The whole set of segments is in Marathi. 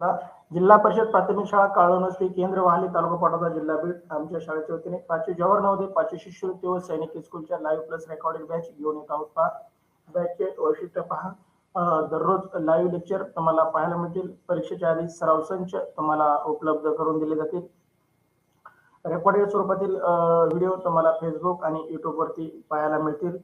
जिल्हा परिषद प्राथमिक शाळा काळोनस्ती केंद्र वाहली तालुका पाटोदा जिल्हा बीड आमच्या शाळेच्या वतीने पाचवी जवाहर नवोदय पाचवी शिष्यवृत्ती व सैनिक स्कूलच्या लाईव्ह प्लस रेकॉर्डेड बॅच घेऊन येत आहोत. पहा. बॅचचे वैशिष्ट्य पहा. दररोज लाईव्ह लेक्चर तुम्हाला पाहायला मिळतील. परीक्षेच्या आधी सराव संच तुम्हाला उपलब्ध करून दिले जातील. रेकॉर्डेड स्वरूपातील व्हिडिओ तुम्हाला फेसबुक आणि युट्यूबवरती पाहायला मिळतील.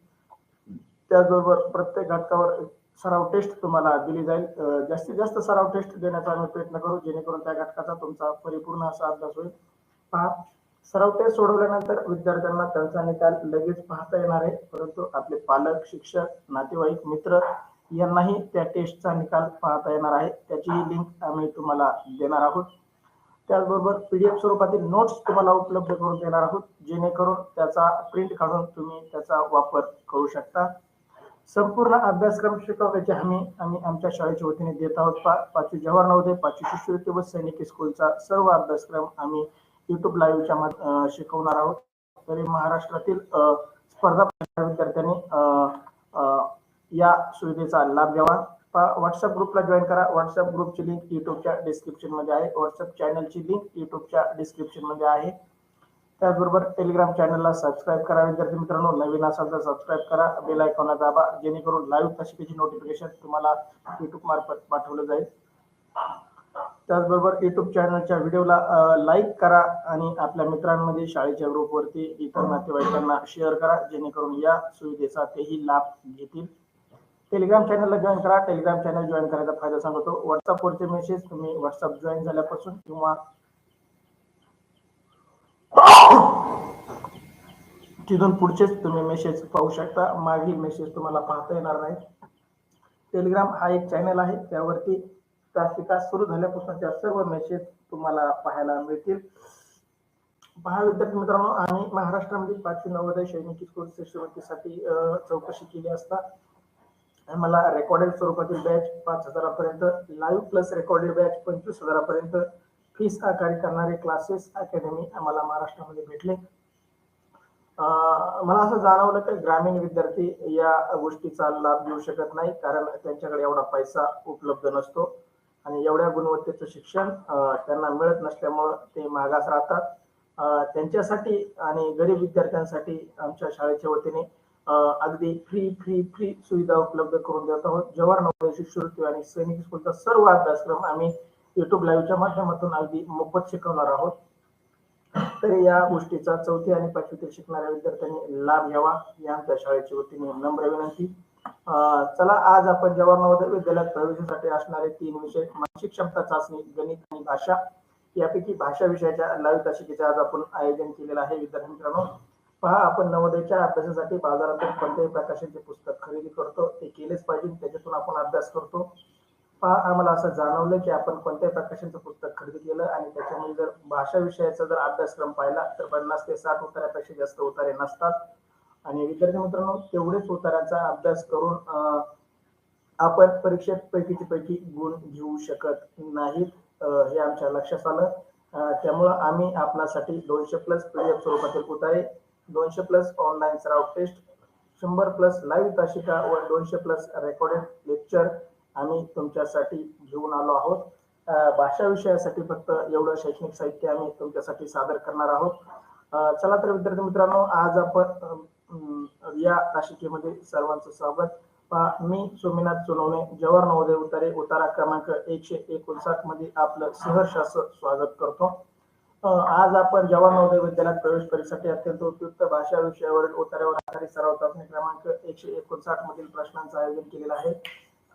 त्याचबरोबर प्रत्येक घटकावर सराव टेस्ट तुम्हाला दिली जाईल. जास्तीत जास्त सराव टेस्ट देण्याचा आम्ही प्रयत्न करू जेणेकरून त्या घटकाचा तुमचा परिपूर्ण असा अभ्यास होईल. पहा सराव टेस्ट सोडवल्यानंतर विद्यार्थ्यांना त्यांचा निकाल लगेच पाहता येणार आहे. परंतु आपले पालक शिक्षक नातेवाईक मित्र यांनाही त्या टेस्टचा निकाल पाहता येणार आहे. त्याचीही लिंक आम्ही तुम्हाला देणार आहोत. त्याचबरोबर पीडीएफ स्वरूपातील नोट्स तुम्हाला उपलब्ध करून देणार आहोत. जेणेकरून त्याचा प्रिंट काढून तुम्ही त्याचा वापर करू शकता. संपूर्ण अभ्यासक्रम शिकवण्याची हमी आम्ही आमच्या शाळेच्या वतीने देत आहोत. पा पाचवी जवाहर नवोदय पाचवी शिष्यवृत्ती व सैनिक स्कूलचा सर्व अभ्यासक्रम आम्ही युट्यूब लाईव्हच्या माध- शिकवणार आहोत. तरी महाराष्ट्रातील स्पर्धा विद्यार्थ्यांनी या सुविधेचा लाभ घ्यावा. व्हॉट्सअप ग्रुपला जॉईन करा. व्हॉट्सअप ग्रुपची लिंक युट्यूबच्या डिस्क्रिप्शनमध्ये आहे. व्हॉट्सअप चॅनलची लिंक युट्यूबच्या डिस्क्रिप्शनमध्ये आहे. त्याचबरोबर टेलिग्राम चॅनलला सबस्क्राईब करा. विद्यार्थी मित्रांनो नवीन असाल तर सबस्क्राईब करा. बेल आयकॉनला दाबा. जेणेकरून लाईव्ह तशी नोटिफिकेशन तुम्हाला युट्यूब मार्फत पाठवलं जाईल. त्याचबरोबर युट्यूब चॅनलच्या व्हिडिओला लाईक करा आणि आपल्या मित्रांमध्ये शाळेच्या ग्रुपवरती इतर नातेवाईकांना शेअर करा. जेणेकरून या सुविधेचा तेही लाभ घेतील. टेलिग्राम चॅनलला जॉईन करा. टेलिग्राम चॅनल जॉईन करायचा फायदा सांगतो. व्हॉट्सअपवरचे मेसेज तुम्ही व्हॉट्सअप जॉईन झाल्यापासून किंवा तिथून पुढचेच तुम्ही मेसेज पाहू शकता. मागील मेसेज तुम्हाला पाहता येणार नाही टेलिग्राम हा एक चॅनल आहे. त्यावरती तासिका सुरू झाल्यापासूनच्या सर्व मेसेज तुम्हाला पाहायला मिळतील. पहा विद्यार्थी मित्रांनो आम्ही महाराष्ट्रामध्ये पाचवी नवोदय शैक्षणिक स्कूल शिष्यवृत्तीसाठी चौकशी केली असता. आम्हाला रेकॉर्डेड स्वरूपातील बॅच पाच हजारापर्यंत लाईव्ह प्लस रेकॉर्डेड बॅच पंचवीस हजारापर्यंत. फीस आकारी करणारे क्लासेस अकॅडमी आम्हाला महाराष्ट्रामध्ये भेटले. मला असं जाणवलं की ग्रामीण विद्यार्थी या गोष्टीचा लाभ घेऊ शकत नाही कारण त्यांच्याकडे एवढा पैसा उपलब्ध नसतो आणि एवढ्या गुणवत्तेचं शिक्षण त्यांना मिळत नसल्यामुळं ते मागास राहतात. त्यांच्यासाठी आणि गरीब विद्यार्थ्यांसाठी आमच्या शाळेच्या वतीने अगदी फ्री फ्री फ्री सुविधा उपलब्ध करून देत आहोत. जवाहर नवोदय शिष्यवृत्ती आणि सैनिक स्कूलचा सर्व अभ्यासक्रम आम्ही युट्यूब लाईव्हच्या माध्यमातून अगदी मोफत शिकवणार आहोत. तर या गोष्टीचा चौथी आणि पाचवीतील शिकणाऱ्या विद्यार्थ्यांनी लाभ घ्यावा ही आमच्या शाळेच्या वतीने नम्र विनंती. चला आज आपण जवाहर नवोदय विद्यालयात प्रवेशासाठी असणारे तीन विषय मानसिक क्षमता चाचणी गणित आणि भाषा. यापैकी भाषा विषयाच्या लाईव्ह तासिकेचे आज आपण आयोजन केलेलं आहे. विद्यार्थी मित्रांनो पहा आपण नवोदयच्या अभ्यासासाठी बाजारातून कोणत्याही प्रकाशाचे पुस्तक खरेदी करतो ते केलेच पाहिजे. त्याच्यातून आपण अभ्यास करतो. पहा आम्हाला असं जाणवलं की आपण कोणत्याही प्रकाशनचं पुस्तक खरेदी केलं आणि त्याच्यामध्ये जर भाषा विषयाचा जर अभ्यासक्रम पाहिला तर पन्नास ते साठ उतारापेक्षा जास्त उतारे नसतात. आणि विद्यार्थी मित्रांनो तेवढेच उताराचा अभ्यास करून आपण परीक्षेत पैकीची पैकी गुण घेऊ शकत नाहीत हे आमच्या लक्षात आलं. त्यामुळं आम्ही आपणासाठी दोनशे प्लस पीडीएफ स्वरूपातील उतारे दोनशे प्लस ऑनलाईन सराव टेस्ट शंभर प्लस लाईव्ह तासिका व दोनशे प्लस रेकॉर्डेड लेक्चर आम्ही तुमच्यासाठी घेऊन आलो आहोत. भाषा विषयासाठी फक्त एवढं शैक्षणिक साहित्य आम्ही तुमच्यासाठी सादर करणार आहोत. चला तर विद्यार्थी मित्रांनो आज आपण या नाशिकेमध्ये सर्वांचं स्वागत. मी सोमीनाथ सोनवणे जवाहर नवोदय उतारे उतारा क्रमांक एकशे एकोणसाठमध्ये आपलं सहर्ष असं स्वागत करतो. आज आपण जवाहर नवोदय विद्यालयात प्रवेश परीक्षेसाठी अत्यंत उपयुक्त भाषा विषयावरील उतार्यावर आधारित सराव चाचणी क्रमांक एकशे एकोणसाठ मधील प्रश्नांचं आयोजन केलेलं आहे.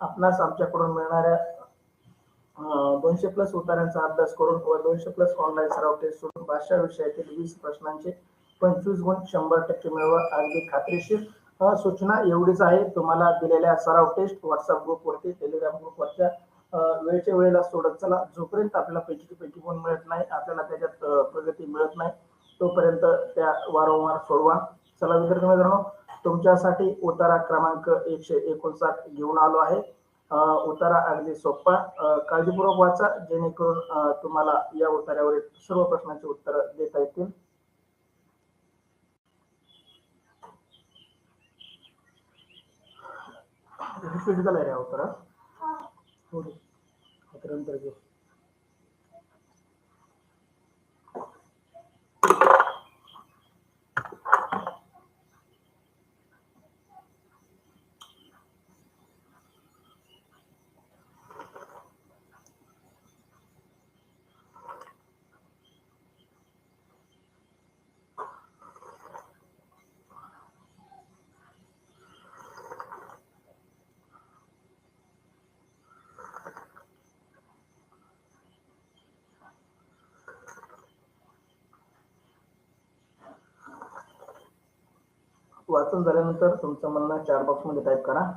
आपणास आमच्याकडून मिळणाऱ्या दोनशे प्लस उतारांचा अभ्यास करून व दोनशे प्लस ऑनलाईन सराव टेस्ट सोडून भाषा विषयातील वीस प्रश्नांचे पंचवीस गुण शंभर टक्के मिळवा अगदी खात्रीशीर. सूचना एवढीच आहे तुम्हाला दिलेल्या सराव टेस्ट व्हॉट्सअप ग्रुपवरती टेलिग्राम ग्रुपवरच्या वेळच्या वेळेला सोडत चला. जोपर्यंत आपल्याला पैकी पैकी गुण मिळत नाही आपल्याला त्याच्यात प्रगती मिळत नाही तोपर्यंत त्या वारंवार सोडवा. चला विद्यार्थी मित्रांनो तुमच्यासाठी उतारा क्रमांक एकशे एकोणसाठ घेऊन आलो आहे. उतारा अगदी सोपा. काळजीपूर्वक वाचा जेणेकरून तुम्हाला या उतार्यावरील सर्व प्रश्नांची उत्तर देता येतील. रिपीट झालंय रे उत्तर हो. रे. नंतर घे वाचून झाल्यानंतर तुमचं म्हणणं चार बॉक्समध्ये टाईप करा.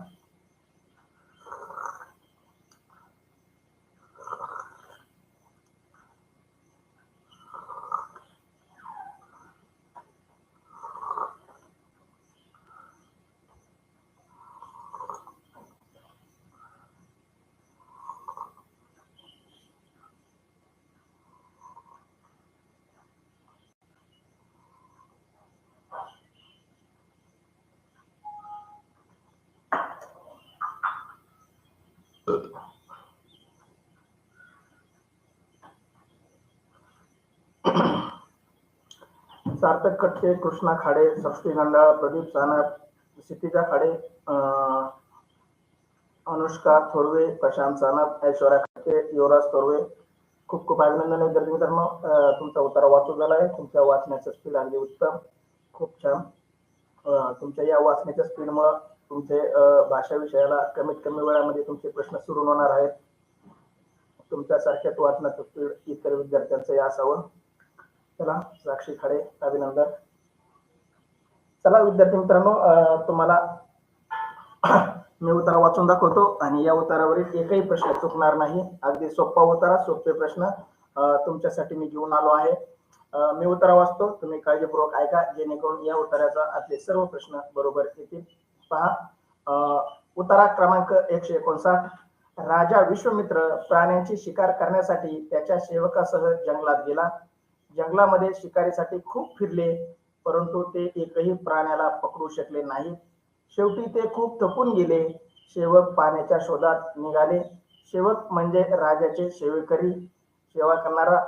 सार्थक कटके कृष्णा खाडे सृष्टी गंडाळ प्रदीप सानप क्षितिजा खाडे अनुष्का थोरवे प्रशांत सानप ऐश्वर्या खटके युवराज थोरवे. खूप खूप अभिनंदन आहे मित्रांनो. अं, तुमचा उत्तर वाचू झाला आहे. तुमच्या वाचण्याचं स्पीड अगदी उत्तम. खूप छान. तुमच्या या वाचण्याच्या स्पीडमुळं तुमचे भाषा विषयाला कमीत कमी वेळामध्ये तुमचे प्रश्न सुरू होणार आहेत. तुमच्यासारख्याच वाचनाचं स्पीड इतर विद्यार्थ्यांचंही असावं. चला साक्षी खाडे अभिनंदन. चला विद्यार्थी मित्रांनो तुम्हाला मी उतारा वाचून दाखवतो आणि या उतारावरील एकही प्रश्न चुकणार नाही. अगदी सोपा उतारा सोपे प्रश्न तुमच्यासाठी मी घेऊन आलो आहे. मी उतारा वाचतो तुम्ही काळजीपूर्वक ऐका जेणेकरून या उताराचा आपले सर्व प्रश्न बरोबर येतील. पहा अं, उतारा क्रमांक एकशे एकोणसाठ. राजा विश्वमित्र प्राण्यांची शिकार करण्यासाठी त्याच्या सेवकासह जंगलात गेला. जंगलामध्ये शिकारीसाठी खूप फिरले परंतु ते एकही प्राण्याला पकडू शकले नाही शेवटी ते खूप थकून गेले. शेवक पाण्याच्या शोधात निघाले. शेवक म्हणजे राजाचे सेवेकरी सेवा करणारा.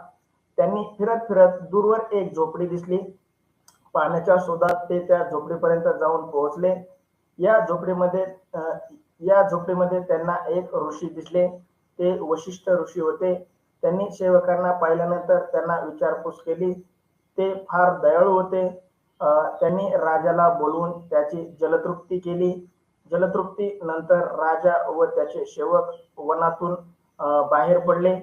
त्यांनी फिरत फिरत दूरवर एक झोपडी दिसली. पाण्याच्या शोधात ते त्या झोपडीपर्यंत जाऊन पोहोचले. या झोपडीमध्ये या झोपडीमध्ये त्यांना एक ऋषी दिसले. ते वशिष्ठ ऋषी होते. त्यांनी सेवकांना पाहिल्यानंतर त्यांना विचारपूस केली. ते फार दयाळू होते. त्यांनी राजाला बोलवून त्याची जलतृप्ती केली. जलतृप्ती नंतर राजा व त्याचे सेवक वनातून बाहेर पडले.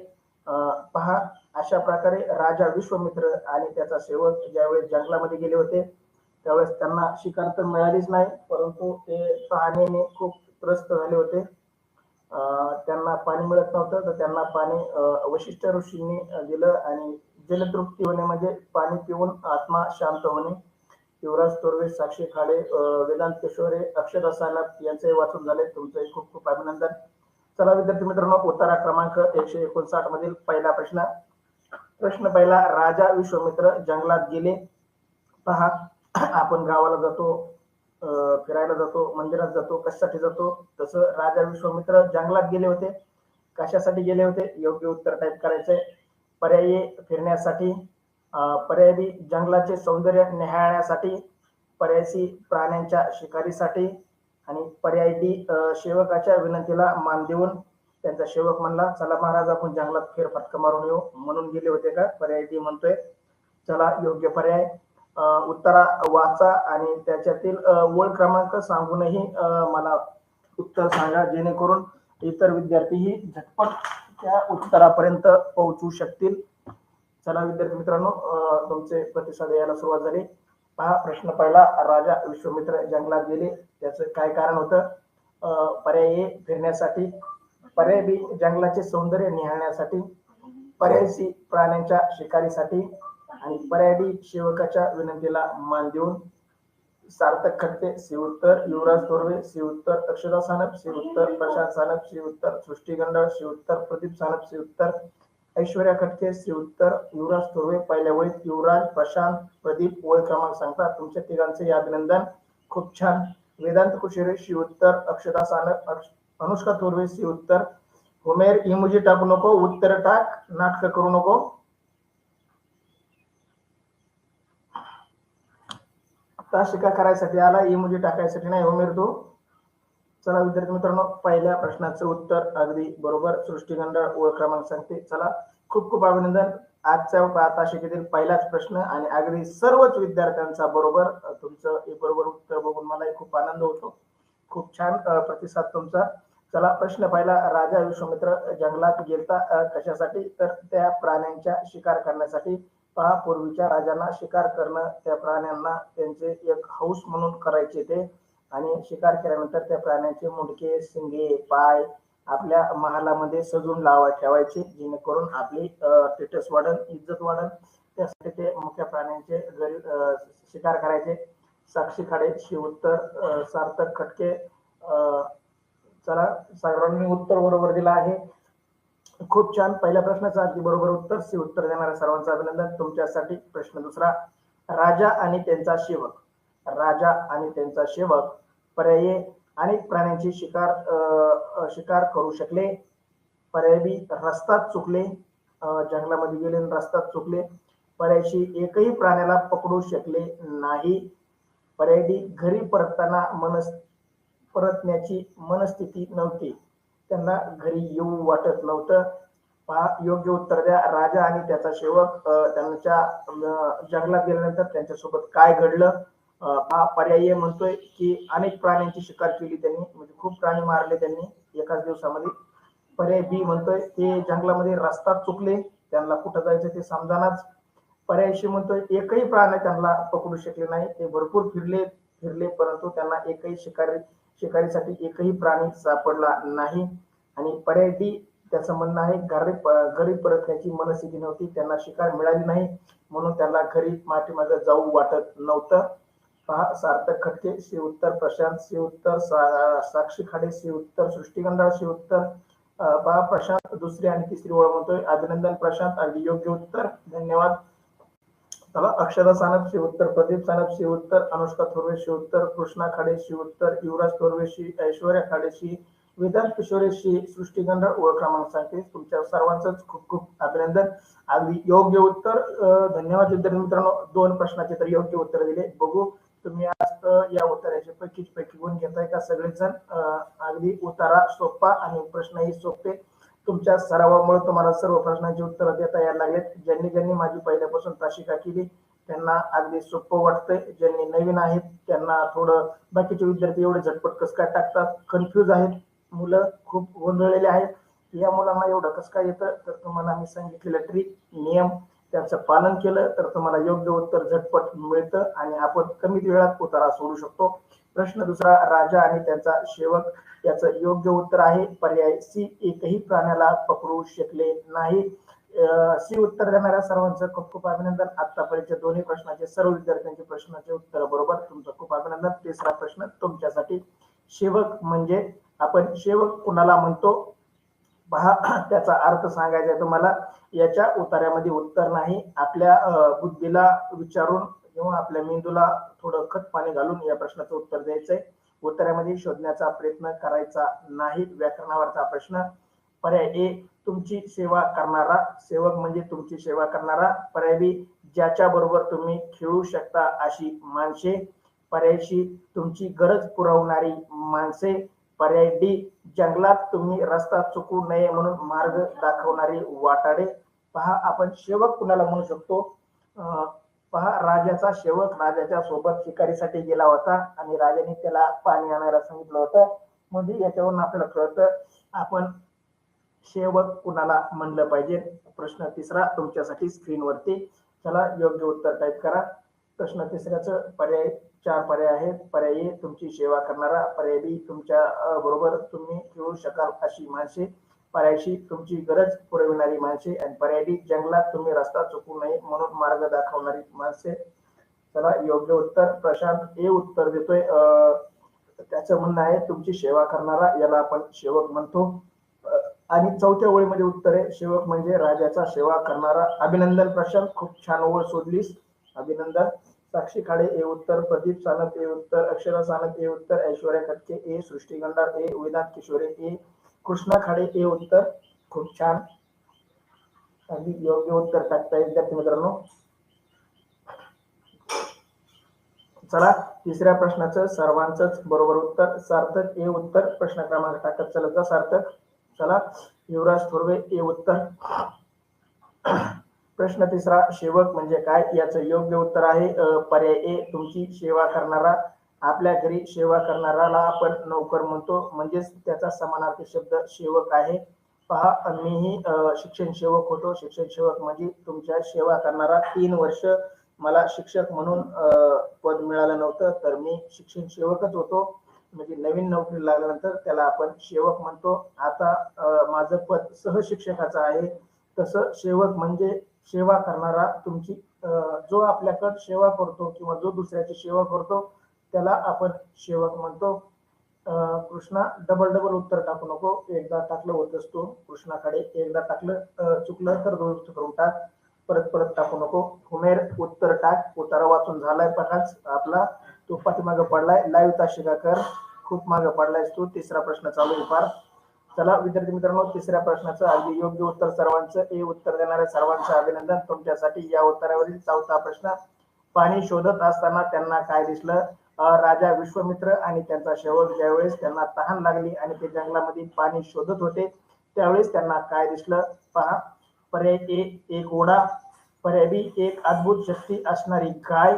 पहा अशा प्रकारे राजा विश्वमित्र आणि त्याचा सेवक ज्यावेळेस जंगलामध्ये गेले होते त्यावेळेस त्यांना शिकार तर मिळालीच नाही परंतु ते पाहण्याने खूप त्रस्त झाले होते. त्यांना पाणी मिळत नव्हतं तर त्यांना पाणी अवशिष्ट वशिष्ठ ऋषींनी दिलं आणि जलतृप्ती होणे म्हणजे पाणी पिऊन आत्मा शांत होणे. युवराज तोरवे साक्षी खाडे वेदांत किशोरे अक्षता सानप यांचे वाचून झाले. तुमचे खूप खूप अभिनंदन. चला विद्यार्थी मित्रांनो उतारा क्रमांक एकशे एकोणसाठ मधील पहिला प्रश्न. प्रश्न पहिला राजा विश्वमित्र जंगलात गेले. पहा आपण गावाला जातो. फिरायला जातो मंदिरात जातो कशासाठी जातो? तसं राजा विश्वामित्र जंगलात गेले होते. कशासाठी गेले होते? योग्य उत्तर टाईप करायचे पर्यायी फिरण्यासाठी पर्यायी जंगलाचे सौंदर्य निहाळण्यासाठी पर्यायी प्राण्यांच्या शिकारीसाठी आणि पर्यायी डी सेवकाच्या विनंतीला मान देऊन त्यांचा सेवक म्हणला चला महाराज आपण जंगलात फेरफटका मारून येऊ. म्हणून गेले होते का? पर्यायी डी म्हणतोय. चला योग्य पर्याय. उत्तरा वाचा आणि त्याच्यातील ओळ क्रमांक सांगूनही मला उत्तर सांगा जेणेकरून इतर विद्यार्थीही झटपट त्या उत्तरापर्यंत पोहोचू शकतील. चला विद्यार्थी मित्रांनो तुमचे प्रतिसाद यायला सुरुवात झाली. पहा प्रश्न पहिला राजा विश्वमित्र जंगलात गेले. त्याचं काय कारण होतं? पर्याय फिरण्यासाठी. पर्याय बी जंगलाचे सौंदर्य निहाळण्यासाठी. पर्याय सी प्राण्यांच्या शिकारीसाठी. आणि पर्याय सेवकाच्या विनंतीला मान देऊन सार्थक खटके शिवोत्तर युवराज थोरवे शिवोत्तर उत्तर अक्षरा सानप शिवोत्तर प्रशांत सानप शिवोत्तर उत्तर सृष्टी गंडाळ प्रदीप सानप शिवोत्तर ऐश्वर्या खटके शिवोत्तर युवराज थोरवे पहिल्या वळीत युवराज प्रशांत प्रदीप ओळ क्रमांक सांगतात तुमच्या तिघांचे अभिनंदन. खूप छान. वेदांत कुशेरे शिवोत्तर अक्षदा अक्षता सानप अनुष्का थोरवे शिवोत्तर उत्तर. उमेर इमोजी टाकू नको उत्तर टाक नाटक करू नको. शिका करायसाठी आला इमोजी टाकायसाठी नाही हो तू चला विद्यार्थी मित्रांनो पहिल्या प्रश्नाचं उत्तर अगदी बरोबर सृष्टीगंड ओळख क्रमांक सांगते. चला खूप खूप अभिनंदन. आजच्या प्राताशिकेतील पहिलाच प्रश्न आणि अगदी सर्वच विद्यार्थ्यांचा बरोबर तुमचं हे बरोबर उत्तर बघून मलाही खूप आनंद होतो. खूप छान प्रतिसाद तुमचा. चला प्रश्न पहिला राजा विश्वमित्र जंगलात गेलता कशासाठी? तर त्या प्राण्यांच्या शिकार करण्यासाठी पहा पूर्वीच्या राजांना शिकार करणं त्या प्राण्यांना त्यांचे एक हौस म्हणून करायचे ते. आणि शिकार केल्यानंतर त्या प्राण्यांचे मुंडके शिंगे पाय आपल्या महालामध्ये सजून लावा ठेवायचे जेणेकरून आपली स्टेटस वाढन इज्जत वाढन. त्यासाठी ते मुख्य प्राण्यांचे घरी शिकार करायचे. साक्षी खाडे शिवोत्तर सार्थक खटके चला सर्वांनी उत्तर बरोबर दिलं आहे. खूप छान. पहिल्या प्रश्नाचं अगदी बरोबर उत्तर सी उत्तर देणाऱ्या सर्वांचं अभिनंदन. तुमच्यासाठी प्रश्न दुसरा राजा आणि त्यांचा सेवक राजा आणि त्यांचा सेवक पर्यायी अनेक प्राण्यांची शिकार शिकार करू शकले. पर्यायी रस्तात चुकले. जंगलामध्ये गेले आणि चुकले. पर्यायशी एकही प्राण्याला पकडू शकले नाही. पर्यायी घरी परतताना मनस परतण्याची मनस्थिती नव्हती. त्यांना घरी येऊ वाटत नव्हतं. पहा योग्य उत्तर द्या. राजा आणि त्याचा सेवक त्यांच्या जंगलात गेल्यानंतर त्यांच्यासोबत काय घडलं? हा पर्याय म्हणतोय की अनेक प्राण्यांची शिकार केली त्यांनी. म्हणजे खूप प्राणी मारले त्यांनी एकाच दिवसामध्ये. पर्याय बी म्हणतोय ते जंगलामध्ये रस्ता चुकले. त्यांना कुठं जायचं ते समजानाच. पर्याय सी म्हणतोय एकही प्राणी त्यांना पकडू शकले नाही. ते भरपूर फिरले फिरले परंतु त्यांना एकही शिकारी शिकारीसाठी एकही प्राणी सापडला नाही. आणि पर्याय डी त्याचं म्हणणं आहे घरी घरी परतण्याची मनस्थिती नव्हती त्यांना शिकार मिळाली नाही. म्हणून त्यांना घरी पाठीमागे जाऊ वाटत नव्हतं. पहा सार्थक खटके श्री उत्तर प्रशांत श्री उत्तर सा- साक्षी खाडे श्री उत्तर सृष्टिगंधा श्री उत्तर पहा प्रशांत दुसरी आणि तिसरी ओळ म्हणतोय. अभिनंदन प्रशांत अगदी योग्य उत्तर. धन्यवाद. अक्षदा सानप शिवोत्तर उत्तर प्रदीप सानप शिवोत्तर उत्तर अनुष्का थोरवे शिवोत्तर उत्तर कृष्णा खाडे शिवोत्तर उत्तर युवराज थोरवेशी ऐश्वर्या खाडेशी वेदांत किशोरेशी सृष्टीगंध ओळख क्रमांक सांगते. तुमच्या सर्वांचंच खूप खूप अभिनंदन. अगदी योग्य उत्तर धन्यवाद विद्यार्थी मित्रांनो. दोन प्रश्नाचे तर योग्य उत्तर दिले. बघू तुम्ही आज या उत्तराचे पैकीच पैकी गुण घेताय का सगळेजण? अगदी उतारा सोपा आणि प्रश्नही सोपे. तुमच्या सरावामुळे तुम्हाला सर्व प्रश्नांची उत्तरं देता यायला लागलेत. ज्यांनी ज्यांनी माझी पहिल्यापासून ताशिका केली त्यांना अगदी सोपं वाटतंय. ज्यांनी नवीन आहेत त्यांना थोडं बाकीचे विद्यार्थी एवढे झटपट कस काय टाकतात कन्फ्यूज आहेत. मुलं खूप गोंधळलेले आहेत. या मुलांना एवढं कसं काय येतं? तर तुम्हाला मी सांगितलेलं ट्रिक नियम त्याचं पालन केलं तर तुम्हाला योग्य उत्तर झटपट मिळतं आणि आपण कमी वेळात उतारा सोडू शकतो. प्रश्न दुसरा राजा आणि त्यांचा सेवक याचं योग्य उत्तर आहे. पर्याय सी एकही प्राण्याला पकडू शकले नाही. सी उत्तर देणाऱ्या सर्वांचं खूप खूप अभिनंदन. आतापर्यंत दोन्ही प्रश्नाचे सर्व विद्यार्थ्यांचे प्रश्नाचे उत्तर बरोबर. तुमचं खूप अभिनंदन. तिसरा प्रश्न तुमच्यासाठी. सेवक म्हणजे आपण सेवक कुणाला म्हणतो? पहा त्याचा अर्थ सांगायचा तुम्हाला. याच्या उतार्यामध्ये उत्तर नाही. आपल्या बुद्धीला विचारून किंवा आपल्या मेंदूला थोडं खत पाणी घालून या प्रश्नाचं उत्तर द्यायचंय उत्तरामध्ये शोधण्याचा प्रयत्न करायचा नाही व्याकरणावरचा प्रश्न. पर्याय ए तुमची सेवा करणारा सेवक म्हणजे तुमची सेवा करणारा. पर्याय बी ज्याच्या बरोबर तुम्ही खेळू शकता अशी माणसे. पर्याय सी तुमची गरज पुरवणारी माणसे. पर्याय डी जंगलात तुम्ही रस्ता चुकू नये म्हणून मार्ग दाखवणारी वाटाडे. पहा आपण सेवक कुणाला म्हणू शकतो? पहा राजाचा शेवक राजाच्या सोबत शिकारीसाठी गेला होता आणि राजाने त्याला पाणी आणायला सांगितलं होतं. म्हणजे याच्यावरून आपल्याला कळतं आपण शेवक कुणाला म्हणलं पाहिजे? प्रश्न तिसरा तुमच्यासाठी स्क्रीनवरती चला योग्य उत्तर टाईप करा. प्रश्न तिसऱ्याचं पर्याय चार पर्याय आहेत. पर्याय तुमची सेवा करणारा. पर्याय बी तुमच्या बरोबर तुम्ही खेळू शकाल अशी माणसे. पर्यायशी तुमची गरज पुरविणारी माणसे आणि पर्याय जंगलात तुम्ही रस्ता चुकू नये म्हणून मार्ग दाखवणारी माणसे. चला योग्य उत्तर प्रशांत ए उत्तर देतोय. त्याचं म्हणणं आहे तुमची सेवा करणारा याला आपण सेवक म्हणतो. आणि चौथ्या ओळीमध्ये उत्तर आहे सेवक म्हणजे राजाचा सेवा करणारा. अभिनंदन प्रशांत खूप छान ओळ शोधलीस अभिनंदन. साक्षी खाडे ए उत्तर. प्रदीप सानप ए उत्तर. अक्षरा सानप ए उत्तर. ऐश्वर्या खटके ए सृष्टी गंडार ए वेदांत किशोरे ए कृष्णा खाडे हे उत्तर. खूप छान. अगदी योग्य उत्तर टाकताय विद्यार्थी मित्रांनो. चला तिसऱ्या प्रश्नाचं सर्वांचंच बरोबर उत्तर. सार्थक ए उत्तर. प्रश्न क्रमांक टाकत चलत जा सार्थक. चला युवराज थोरवे ए उत्तर. प्रश्न तिसरा सेवक म्हणजे काय? याचं योग्य उत्तर आहे. पर्याय ए तुमची सेवा करणारा आपल्या घरी सेवा करणाराला आपण नोकर म्हणतो. म्हणजेच त्याचा समानार्थी शब्द सेवक आहे. पहा मीही शिक्षण सेवक होतो. शिक्षण सेवक म्हणजे तुमच्या सेवा करणारा तीन वर्ष मला शिक्षक म्हणून पद मिळालं नव्हतं. तर मी शिक्षण सेवकच होतो. म्हणजे नवीन नोकरी लागल्यानंतर त्याला आपण सेवक म्हणतो. आता माझं पद सहशिक्षकाचं आहे. तसं सेवक म्हणजे सेवा करणारा तुमची जो आपल्याकडे सेवा करतो किंवा जो दुसऱ्याची सेवा करतो त्याला आपण शेवक म्हणतो. कृष्णा डबल डबल उत्तर टाकू नको. एकदा टाकलं होत असतो. कृष्णाकडे एकदा टाकलं चुकलं तर दुरुस्त करून टाक. परत परत टाकू नको. हुमेर उत्तर टाक. उतारा वाचून झालाय पठाच आपला. तो पाठीमागं पडलाय. लाईव्ह ताशिका कर. खूप मागं पडलायस तू. तिसरा प्रश्न चालू आहे फार. चला विद्यार्थी मित्रांनो तिसऱ्या प्रश्नाचं अगदी योग्य उत्तर सर्वांचं. ए उत्तर देणाऱ्या सर्वांचं अभिनंदन. तुमच्यासाठी या उत्तरावरील चौथा प्रश्न. पाणी शोधत असताना त्यांना काय दिसलं? राजा विश्वमित्र आणि त्यांचा सेवक ज्यावेळेस त्यांना तहान लागली आणि ते जंगलामध्ये पाणी शोधत होते त्यावेळेस त्यांना काय दिसलं? पहा. पर्याय ए एक ओढा पर्याय बी एक अद्भुत शक्ती असणारी गाय.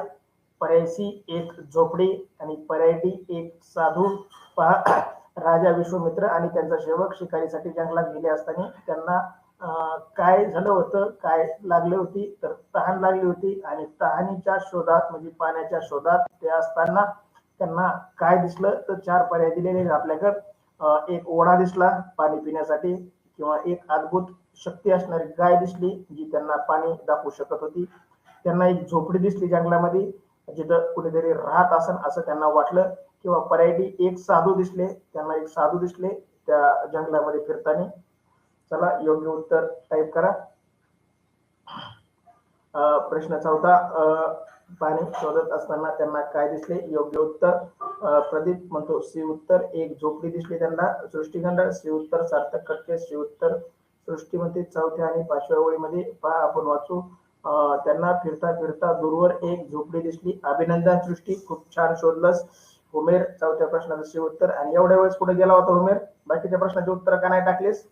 पर्याय सी एक झोपडी. आणि पर्याय डी एक साधू. पहा. राजा विश्वमित्र आणि त्यांचा सेवक शिकारीसाठी जंगलात गेले असताना त्यांना काय झालं होतं काय लागले होती तर तहान लागली होती आणि तहानीच्या शोधात म्हणजे पाण्याच्या शोधात ते असताना त्यांना काय दिसलं तर चार पर्याय दिलेले आपल्याकडं. एक ओढा दिसला पाणी पिण्यासाठी किंवा एक अद्भुत शक्ती असणारी गाय दिसली जी त्यांना पाणी दाखवू शकत होती. त्यांना एक झोपडी दिसली जंगलामध्ये जिथं कुठेतरी राहत असन असं त्यांना वाटलं. किंवा पर्याय एक साधू दिसले त्यांना एक साधू दिसले त्या जंगलामध्ये फिरताना. चला योग्य उत्तर टाईप करा. प्रश्न चौथा पाणी शोधत असताना त्यांना काय दिसले? योग्य उत्तर. प्रदीप म्हणतो सी उत्तर. एक झोपडी दिसली त्यांना. सृष्टीखंड सी उत्तर सार्थक कटके सी उत्तर. सृष्टीमध्ये चौथ्या आणि पाचव्या ओळीमध्ये पहा आपण वाचू. अं, त्यांना फिरता फिरता दूरवर एक झोपडी दिसली. अभिनंदन सृष्टी. खूप छान शोधलंस. उमेर चौथ्या प्रश्नाचं शी उत्तर. आणि एवढ्या वेळेस कुठे गेला होता उमेर बाकीच्या प्रश्नाचे उत्तर का नाही टाकलेस?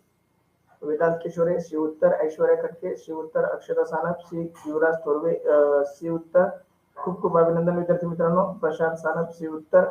वेदांत किशोरे शी उत्तर ऐश्वर्या खटके शी उत्तर अक्षता सानप सी युवराज थोरवे अं, सी उत्तर खूप खूप अभिनंदन विद्यार्थी मित्रांनो. प्रशांत सानप सी उत्तर.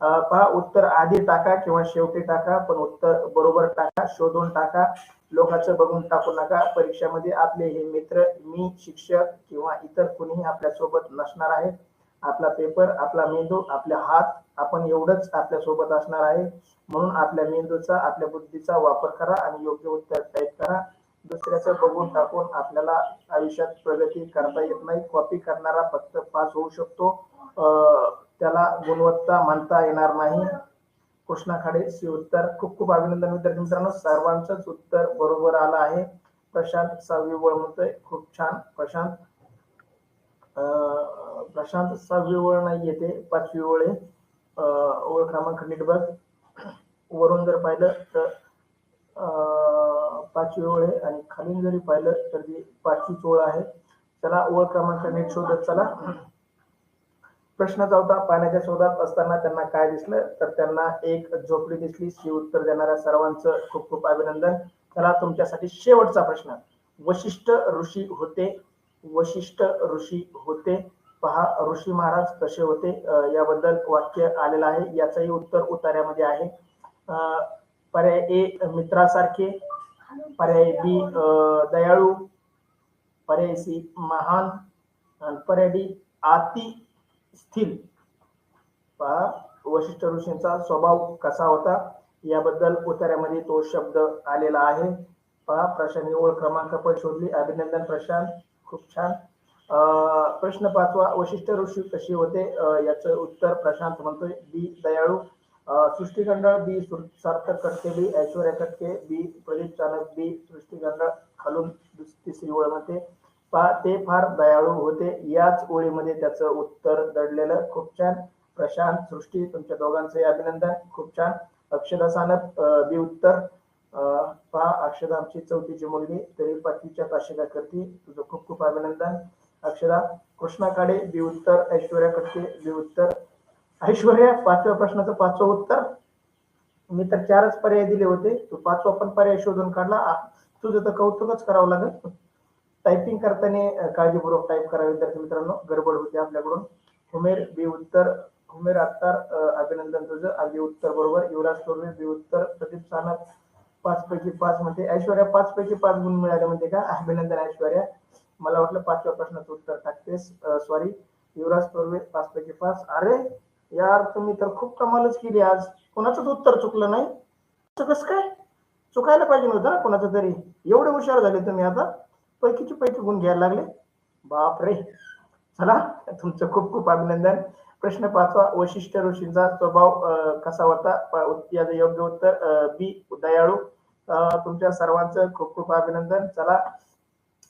पहा उत्तर आधी टाका किंवा शेवटी टाका पण उत्तर बरोबर टाका शोधून टाका. लोकांचं बघून टाकू नका. परीक्षेमध्ये आपले हे मित्र मी शिक्षक किंवा इतर कुणीही आपल्यासोबत नसणार आहेत आपला पेपर आपला मेंदू आपल्या हात आपण एवढंच आपल्यासोबत असणार आहे. म्हणून आपल्या मेंदूचा आपल्या बुद्धीचा वापर करा आणि योग्य उत्तर टाईप करा. दुसऱ्याचं बघून टाकून आपल्याला आयुष्यात प्रगती करता येत नाही. कॉपी करणारा फक्त पास होऊ शकतो. अं, त्याला गुणवत्ता म्हणता येणार नाही. कृष्णा खाडे सी उत्तर खूप खूप अभिनंदन विद्यार्थी मित्रांनो. सर्वांचंच उत्तर बरोबर आलं आहे. प्रशांत सहावी वळ म्हणतोय खूप छान प्रशांत. अं, प्रशांत सहावी वळ नाही येते पाचवी ओळ आहे. ओळ क्रमांक नीट बघ. वरून जर पाहिलं तर पाचवी ओळ आहे आणि खालून जरी पाहिलं तर ती पाचवीच ओळ आहे. चला ओळ क्रमांक नीट शोधत चला. प्रश्न चौथा पाण्याच्या शोधात असताना त्यांना काय दिसलं? तर त्यांना एक झोपडी दिसली. शी उत्तर देणाऱ्या सर्वांचं खूप खूप अभिनंदन. चला तुमच्यासाठी शेवटचा प्रश्न. वशिष्ठ ऋषी होते. वशिष्ठ ऋषी होते. पहा ऋषी महाराज कसे होते याबद्दल वाक्य आलेलं आहे. याचंही उत्तर उतार्यामध्ये आहे. पर्याय ए मित्रासारखे. पर्याय बी दयाळू. पर्याय सी महान. आणि पर्याय डी अति स्थिर. पहा वशिष्ठ ऋषींचा स्वभाव कसा होता याबद्दल उतार्यामध्ये तो शब्द आलेला आहे. पहा प्रशांत ओळ क्रमांक पण शोधली. अभिनंदन प्रशांत. खूप छान. प्रश्न पाचवा वशिष्ठ ऋषी कशी होते? याचं उत्तर प्रशांत म्हणतोय. बी दयाळू. सृष्टीगंडळ. बी सार्थक कटके बी ऐश्वर्या कटके बी प्रदीप चाणक बी सृष्टीगंडळ. खालून तिसरी ओळ म्हणते. पा ते फार दयाळू होते. याच ओळीमध्ये त्याचं उत्तर दडलेलं खूप छान. प्रशांत सृष्टी तुमच्या दोघांचंही अभिनंदन. खूप छान. अक्षदा सानप बी उत्तर. अं, पहा अक्षदा आमची चौथीची मुलगी. तरी पाचवीच्या ताशिका करती. तुझं खूप खूप अभिनंदन. अक्षरा कृष्णा काडे बी उत्तर ऐश्वर्या कटके बी उत्तर ऐश्वर्या पाचव्या प्रश्नाचं पाचवं उत्तर. मी तर चारच पर्याय दिले होते. तू पाचवा पण पर्याय शोधून काढला. तुझं तर कौतुकच करावं लागेल. टायपिंग करताना काळजीपूर्वक टाईप करा विद्यार्थी मित्रांनो. गडबड होते आपल्याकडून. हुमेर बी उत्तर हुमेर अत्तार अभिनंदन तुझं. अगदी उत्तर बरोबर. युवराज थोरवे बी उत्तर प्रदीप सानप पाच पैकी पाच मध्ये. ऐश्वर्या पाच पैकी पाच गुण मिळाले म्हणते का? अभिनंदन ऐश्वर्या. मला वाटलं पाचव्या प्रश्नाचं उत्तर टाकतेस. सॉरी युवराज तोरवे पाच पैकी पाच. अरे यार तुम्ही तर खूप कमालच केली आज. कोणाचंच उत्तर चुकलं नाही. कसं काय? चुकायला पाहिजे नव्हतं ना कोणाचं तरी. एवढे हुशार झाले तुम्ही आता. पैकीची पैकी गुण घ्यायला लागले. बाप रे चला तुमचं खूप खूप अभिनंदन. प्रश्न पाचवा. वशिष्ठ ऋषींचा स्वभाव कसा होता? याचं योग्य उत्तर बी दयाळू. तुमच्या सर्वांचं खूप खूप अभिनंदन. चला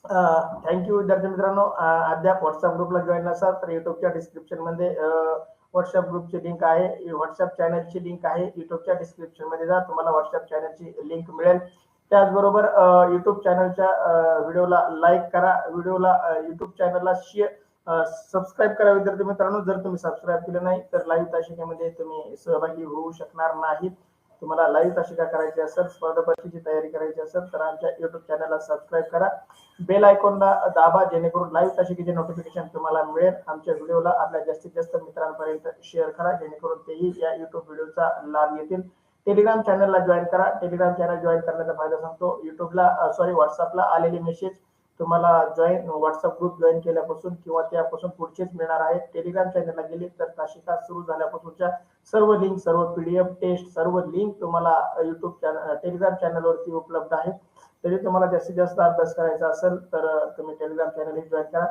थँक्यू विद्यार्थी मित्रांनो. अद्याप व्हॉट्सअप ग्रुपला जॉईन नसाल तर युट्यूबच्या डिस्क्रिप्शनमध्ये व्हॉट्सअप ग्रुपची लिंक आहे. व्हॉट्सअप चॅनलची लिंक आहे. युट्यूबच्या डिस्क्रिप्शनमध्ये जा. तुम्हाला व्हॉट्सअप चॅनलची लिंक मिळेल. त्याचबरोबर युट्यूब चॅनलच्या व्हिडिओला लाईक करा. व्हिडिओला युट्यूब चॅनलला शेअर सबस्क्राईब करा विद्यार्थी मित्रांनो. जर तुम्ही सबस्क्राईब केलं नाही तर लाईव्ह ताशिकेमध्ये तुम्ही सहभागी होऊ शकणार नाहीत तुम्हाला लाईव्ह तासिका करायची असेल स्पर्धा परीक्षेची तयारी करायची असेल तर आमच्या युट्यूब चॅनलला सबस्क्राईब करा. बेल आयकॉनला दाबा जेणेकरून लाईव्ह तासिकेचे नोटिफिकेशन तुम्हाला मिळेल आमच्या व्हिडिओला आपल्या जास्तीत जास्त मित्रांपर्यंत शेअर करा जेणेकरून तेही या युट्यूब व्हिडिओचा लाभ घेतील टेलिग्राम चॅनलला जॉईन करा. टेलिग्राम चॅनल जॉईन करण्याचा फायदा सांगतो. युट्यूबला सॉरी व्हॉट्सअपला आलेले मेसेज तुम्हाला जॉईन व्हॉट्सअप ग्रुप जॉईन केल्यापासून किंवा त्यापासून पुढचेच मिळणार आहेत टेलिग्राम चॅनलला गेले तर तासिका सुरू झाल्यापासूनच्या सर्व लिंक सर्व पीडीएफ टेस्ट सर्व लिंक तुम्हाला युट्यूब चॅनल टेलिग्राम चॅनलवरती उपलब्ध आहेत. तरी तुम्हाला जास्तीत जास्त अभ्यास करायचा असेल तर तुम्ही टेलिग्राम चॅनल जॉईन करा.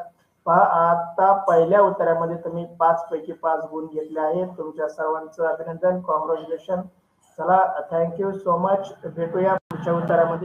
पहा आता पहिल्या उत्तरामध्ये तुम्ही पाच पैकी पाच गुण घेतले आहेत. तुमच्या सर्वांचं अभिनंदन. कॉंग्रॅच्युलेशन चला थँक्यू सो मच भेटूया पुढच्या उत्तरामध्ये